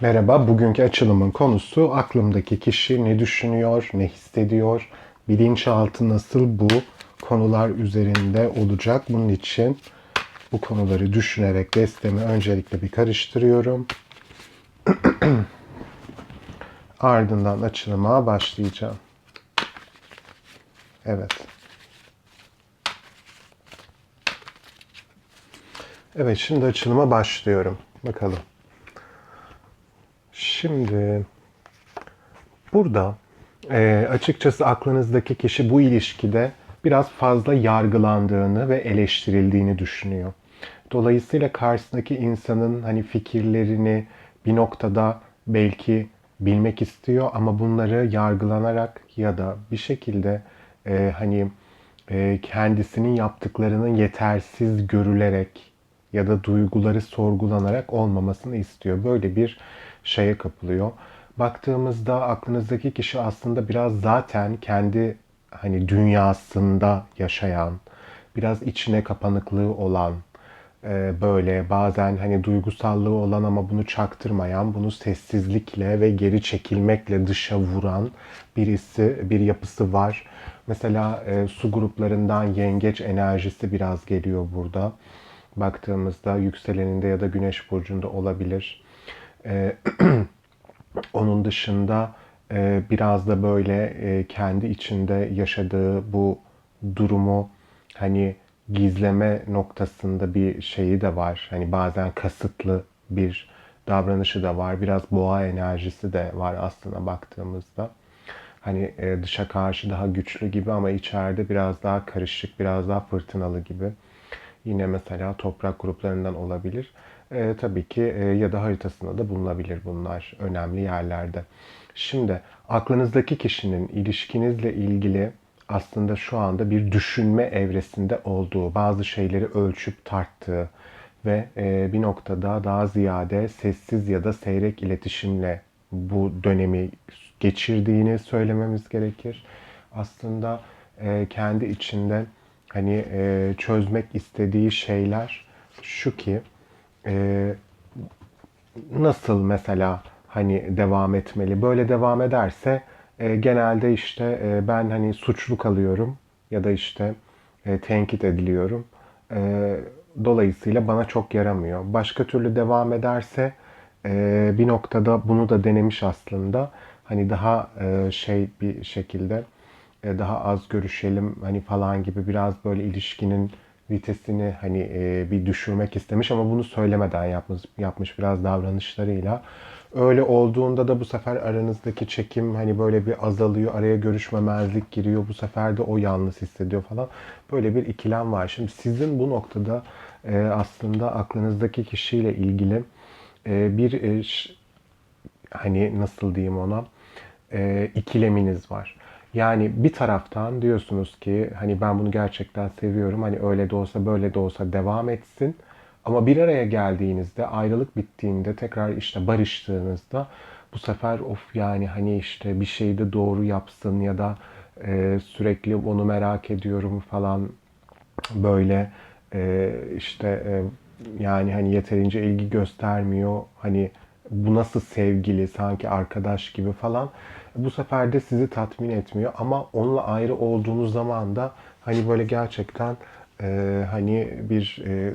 Merhaba, bugünkü açılımın konusu aklımdaki kişi ne düşünüyor, ne hissediyor, bilinçaltı nasıl bu konular üzerinde olacak. Bunun için bu konuları düşünerek destemi öncelikle bir karıştırıyorum. Ardından açılıma başlayacağım. Evet. Evet, şimdi açılıma başlıyorum. Bakalım. Şimdi burada e, açıkçası aklınızdaki kişi bu ilişkide biraz fazla yargılandığını ve eleştirildiğini düşünüyor. Dolayısıyla karşısındaki insanın hani fikirlerini bir noktada belki bilmek istiyor ama bunları yargılanarak ya da bir şekilde e, hani e, kendisinin yaptıklarının yetersiz görülerek ya da duyguları sorgulanarak olmamasını istiyor. Böyle bir şeye kapılıyor. Baktığımızda aklınızdaki kişi aslında biraz zaten kendi hani dünyasında yaşayan, biraz içine kapanıklığı olan, e, böyle bazen hani duygusallığı olan ama bunu çaktırmayan, bunu sessizlikle ve geri çekilmekle dışa vuran birisi, bir yapısı var. Mesela e, su gruplarından yengeç enerjisi biraz geliyor burada. Baktığımızda yükseleninde ya da güneş burcunda olabilir. E, onun dışında e, biraz da böyle e, kendi içinde yaşadığı bu durumu hani gizleme noktasında bir şeyi de var. Hani bazen kasıtlı bir davranışı da var. Biraz boğa enerjisi de var aslında baktığımızda. Hani e, dışa karşı daha güçlü gibi ama içeride biraz daha karışık, biraz daha fırtınalı gibi. Yine mesela toprak gruplarından olabilir. E, tabii ki e, ya da haritasında da bulunabilir bunlar önemli yerlerde. Şimdi aklınızdaki kişinin ilişkinizle ilgili aslında şu anda bir düşünme evresinde olduğu, bazı şeyleri ölçüp tarttığı ve e, bir noktada daha ziyade sessiz ya da seyrek iletişimle bu dönemi geçirdiğini söylememiz gerekir. Aslında e, kendi içinde hani e, çözmek istediği şeyler şu ki e, nasıl mesela hani devam etmeli? Böyle devam ederse e, genelde işte e, ben hani suçlu kalıyorum ya da işte e, tenkit ediliyorum. E, dolayısıyla bana çok yaramıyor. Başka türlü devam ederse e, bir noktada bunu da denemiş aslında. Hani daha e, şey bir şekilde daha az görüşelim hani falan gibi biraz böyle ilişkinin vitesini hani e, bir düşürmek istemiş ama bunu söylemeden yapmış, yapmış biraz davranışlarıyla. Öyle olduğunda da bu sefer aranızdaki çekim hani böyle bir azalıyor, araya görüşmemezlik giriyor. Bu sefer de o yalnız hissediyor falan. Böyle bir ikilem var. Şimdi sizin bu noktada e, aslında aklınızdaki kişiyle ilgili e, bir e, hani nasıl diyeyim ona e, ikileminiz var. Yani bir taraftan diyorsunuz ki hani ben bunu gerçekten seviyorum. Hani öyle de olsa böyle de olsa devam etsin. Ama bir araya geldiğinizde, ayrılık bittiğinde, tekrar işte barıştığınızda bu sefer of yani hani işte bir şeyi de doğru yapsın ya da e, sürekli onu merak ediyorum falan böyle e, işte e, yani hani yeterince ilgi göstermiyor. Hani bu nasıl sevgili sanki arkadaş gibi falan. Bu sefer de sizi tatmin etmiyor ama onunla ayrı olduğunuz zaman da hani böyle gerçekten e, hani bir e,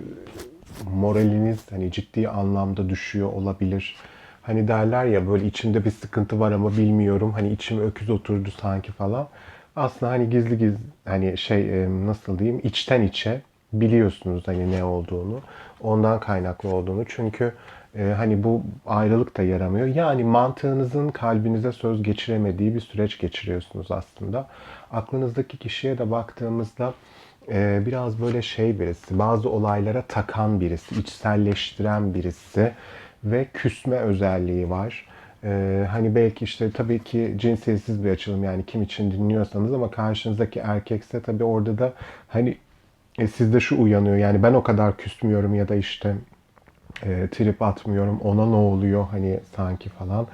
moraliniz hani ciddi anlamda düşüyor olabilir. Hani derler ya böyle içimde bir sıkıntı var ama bilmiyorum. Hani içime öküz oturdu sanki falan. Aslında hani gizli gizli hani şey nasıl diyeyim içten içe biliyorsunuz hani ne olduğunu. Ondan kaynaklı olduğunu. Çünkü e, hani bu ayrılık da yaramıyor. Yani mantığınızın kalbinize söz geçiremediği bir süreç geçiriyorsunuz aslında. Aklınızdaki kişiye de baktığımızda e, biraz böyle şey birisi, bazı olaylara takan birisi, içselleştiren birisi ve küsme özelliği var. Ee, hani belki işte tabii ki cinsiyetsiz bir açılım yani kim için dinliyorsanız ama karşınızdaki erkekse tabii orada da hani e, sizde şu uyanıyor yani ben o kadar küsmüyorum ya da işte e, trip atmıyorum ona ne oluyor hani sanki falan.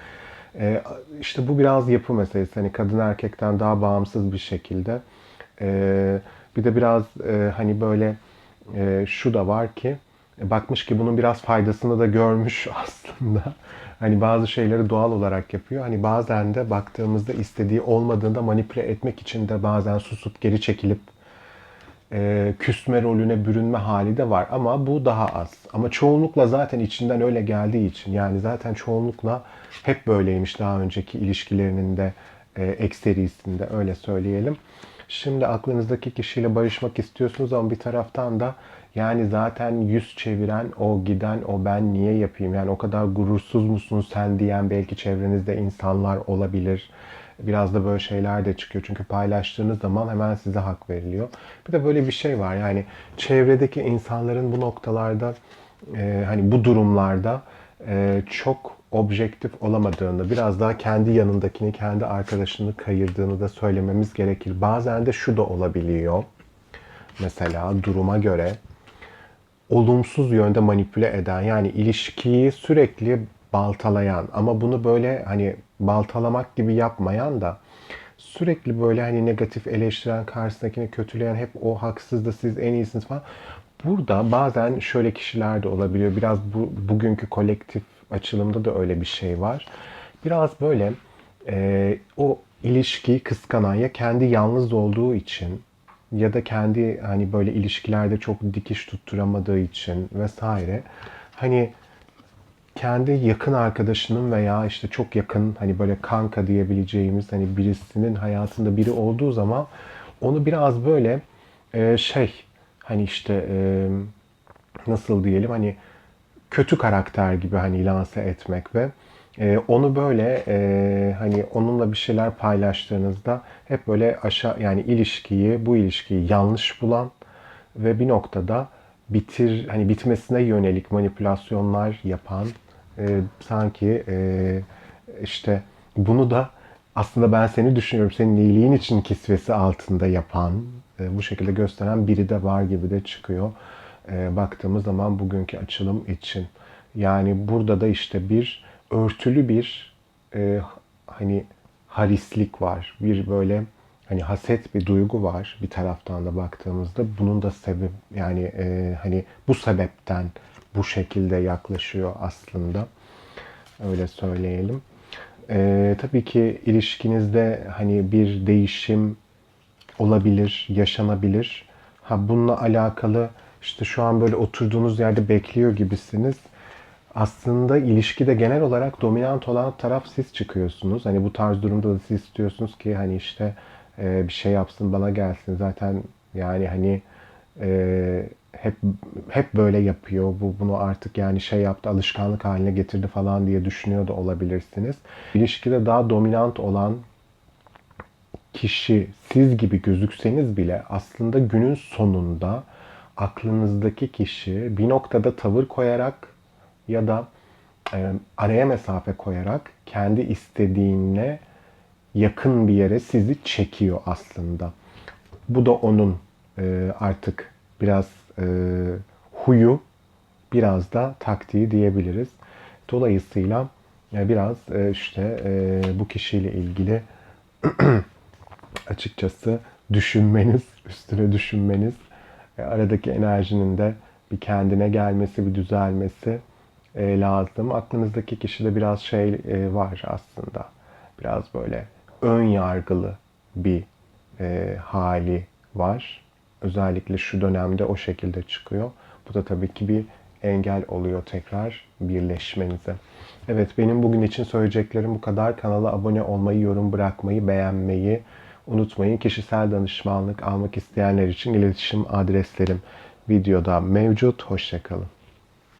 E, işte bu biraz yapı meselesi hani kadın erkekten daha bağımsız bir şekilde. E, bir de biraz e, hani böyle e, şu da var ki bakmış ki bunun biraz faydasını da görmüş aslında. Hani bazı şeyleri doğal olarak yapıyor. Hani bazen de baktığımızda istediği olmadığında manipüle etmek için de bazen susup geri çekilip e, küsme rolüne bürünme hali de var ama bu daha az. Ama çoğunlukla zaten içinden öyle geldiği için yani zaten çoğunlukla hep böyleymiş daha önceki ilişkilerinin de e, ekserisinde öyle söyleyelim. Şimdi aklınızdaki kişiyle barışmak istiyorsunuz ama bir taraftan da yani zaten yüz çeviren o giden o ben niye yapayım yani o kadar gurursuz musun sen diyen belki çevrenizde insanlar olabilir. Biraz da böyle şeyler de çıkıyor. Çünkü paylaştığınız zaman hemen size hak veriliyor. Bir de böyle bir şey var. Yani çevredeki insanların bu noktalarda e, hani bu durumlarda e, çok objektif olamadığını, biraz daha kendi yanındakini, kendi arkadaşını kayırdığını da söylememiz gerekir. Bazen de şu da olabiliyor. Mesela duruma göre olumsuz yönde manipüle eden yani ilişkiyi sürekli baltalayan ama bunu böyle hani baltalamak gibi yapmayan da sürekli böyle hani negatif eleştiren karşısındakini kötüleyen hep o haksız da siz en iyisiniz falan. Burada bazen şöyle kişiler de olabiliyor. Biraz bu, bugünkü kolektif açılımda da öyle bir şey var. Biraz böyle e, o ilişkiyi kıskanan ya kendi yalnız olduğu için ya da kendi hani böyle ilişkilerde çok dikiş tutturamadığı için vesaire hani kendi yakın arkadaşının veya işte çok yakın hani böyle kanka diyebileceğimiz hani birisinin hayatında biri olduğu zaman onu biraz böyle e, şey hani işte e, nasıl diyelim hani kötü karakter gibi hani lanse etmek ve e, onu böyle e, hani onunla bir şeyler paylaştığınızda hep böyle aşağı yani ilişkiyi bu ilişkiyi yanlış bulan ve bir noktada bitir hani bitmesine yönelik manipülasyonlar yapan e, sanki e, işte bunu da aslında ben seni düşünüyorum senin iyiliğin için kisvesi altında yapan e, bu şekilde gösteren biri de var gibi de çıkıyor e, baktığımız zaman bugünkü açılım için. Yani burada da işte bir örtülü bir e, hani harislik var. Bir böyle hani haset bir duygu var bir taraftan da baktığımızda. Bunun da sebep yani e, hani bu sebepten bu şekilde yaklaşıyor aslında. Öyle söyleyelim. E, tabii ki ilişkinizde hani bir değişim olabilir, yaşanabilir. Ha bununla alakalı işte şu an böyle oturduğunuz yerde bekliyor gibisiniz. Aslında ilişkide genel olarak dominant olan taraf siz çıkıyorsunuz. Hani bu tarz durumda da siz istiyorsunuz ki hani işte e, bir şey yapsın bana gelsin. Zaten yani hani e, hep hep böyle yapıyor. Bu bunu artık yani şey yaptı, alışkanlık haline getirdi falan diye düşünüyor da olabilirsiniz. İlişkide daha dominant olan kişi siz gibi gözükseniz bile aslında günün sonunda aklınızdaki kişi bir noktada tavır koyarak ya da e, araya mesafe koyarak kendi istediğine yakın bir yere sizi çekiyor aslında. Bu da onun e, artık biraz e, huyu, biraz da taktiği diyebiliriz. Dolayısıyla e, biraz e, işte e, bu kişiyle ilgili açıkçası düşünmeniz, üstüne düşünmeniz, e, aradaki enerjinin de bir kendine gelmesi, bir düzelmesi e, lazım. Aklınızdaki kişide biraz şey e, var aslında. Biraz böyle ön yargılı bir e, hali var. Özellikle şu dönemde o şekilde çıkıyor. Bu da tabii ki bir engel oluyor tekrar birleşmenize. Evet benim bugün için söyleyeceklerim bu kadar. Kanala abone olmayı, yorum bırakmayı, beğenmeyi unutmayın. Kişisel danışmanlık almak isteyenler için iletişim adreslerim videoda mevcut. Hoşçakalın.